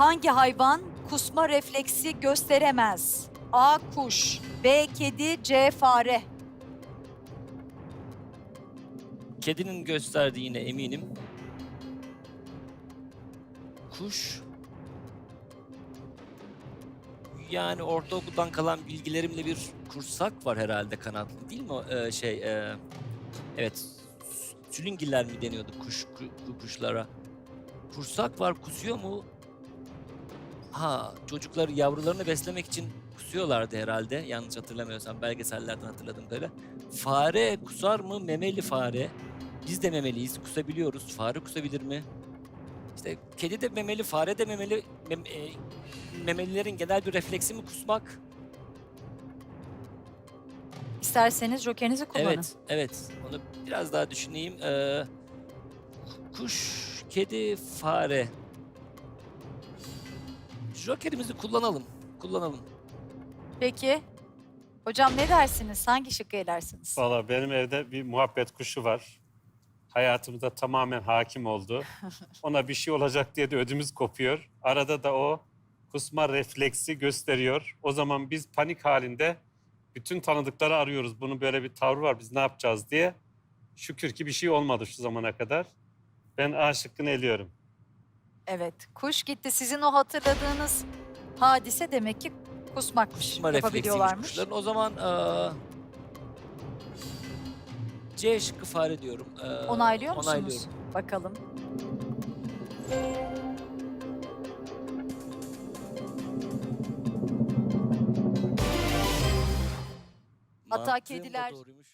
Hangi hayvan kusma refleksi gösteremez? A. Kuş B. Kedi C. Fare Kedinin gösterdiğine eminim. Kuş. Yani ortaokuldan kalan bilgilerimle bir kursak var herhalde kanatlı değil mi? Ee, şey, e, evet. Sülüngiller mi deniyordu kuş ku- kuşlara? Kursak var, kusuyor mu? Ha, çocukları yavrularını beslemek için kusuyorlardı herhalde. Yanlış hatırlamıyorsam belgesellerden hatırladım böyle. Fare kusar mı? Memeli fare. Biz de memeliyiz, kusabiliyoruz. Fare kusabilir mi? İşte kedi de memeli, fare de memeli. Mem- e, memelilerin genel bir refleksi mi kusmak? İsterseniz jokerinizi kullanın. Evet, evet. Onu biraz daha düşüneyim. Ee, kuş, kedi, fare. Jokerimizi kullanalım. Kullanalım. Peki. Hocam ne dersiniz? Hangi şıkkı elersiniz? Valla benim evde bir muhabbet kuşu var. Hayatımıza tamamen hakim oldu. Ona bir şey olacak diye de ödümüz kopuyor. Arada da o kusma refleksi gösteriyor. O zaman biz panik halinde bütün tanıdıkları arıyoruz. Bunun böyle bir tavrı var biz ne yapacağız diye. Şükür ki bir şey olmadı şu zamana kadar. Ben A şıkkını eliyorum. Evet. Kuş gitti. Sizin o hatırladığınız hadise demek ki kusmakmış. Kusma refleksiymiş Yapabiliyorlarmış. kuşların. O zaman eee, C şıkkı fare diyorum. Eee, Onaylıyor musunuz? Onaylıyorum. Bakalım. Hatta Mantığım da kediler- doğruymuş.